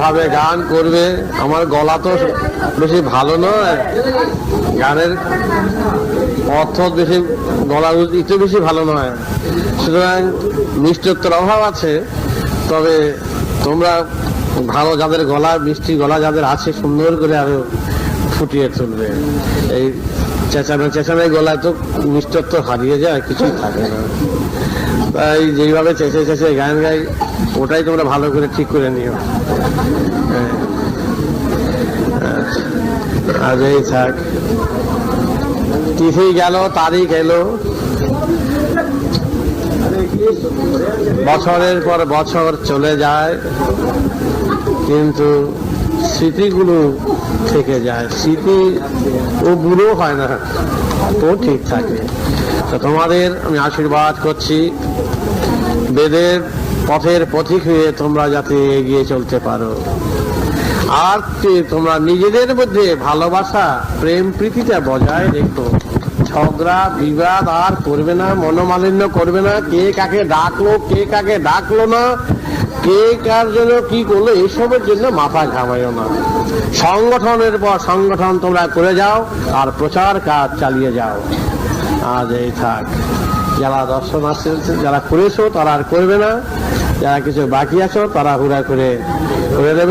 ভাবে গান করবে, আমার গলা তো বেশি ভালো নয়। গানের অর্থ বেশি, গলা একটু বেশি ভালো নয়। সুতরাং মিষ্টত্বর অভাব আছে, তবে তোমরা ভালো যাদের গলা, মিষ্টি গলা যাদের আছে, সুন্দর করে আরও ফুটিয়ে তুলবে। এই চেঁচানো চেঁচানো গলায় তো মিষ্টত্ব হারিয়ে যায় কিছুই থাকে না। তাই যেইভাবে চেঁচে চেঁচে গান গাই, ওটাই তোমরা ভালো করে ঠিক করে নিও। হ্যাঁ। আজ এই থাক। তিথি গেল, তারিখ এলো। বছরের পর বছর চলে যায়, কিন্তু স্মৃতিগুলো থেকে যায়। স্মৃতি ও বুড়ো হয় না, ও ঠিক থাকে। তো তোমাদের আমি আশীর্বাদ করছি, বেদের পথের পথিক হয়ে তোমরা যাতে এগিয়ে চলতে পারো। আর তোমরা নিজেদের মধ্যে ভালোবাসা, প্রেম প্রীতিটা বজায় রেখো। ঝগড়া, বিবাদ আর করবে না, মনোমালিন্য করবে না। কে কাকে ডাকলো, কে কাকে ডাকলো না কে কার জন্য কি করল, এসবের জন্য মাথা ঘামাইও না। সংগঠনের পর সংগঠন তোমরা করে যাও, আর প্রচার কাজ চালিয়ে যাও। আজ এই থাক। যারা দর্শন আসছে, যারা করেছ, তারা আর করবে না। যারা কিছু বাকি আছো তারা হুড়া করে করে দেবে।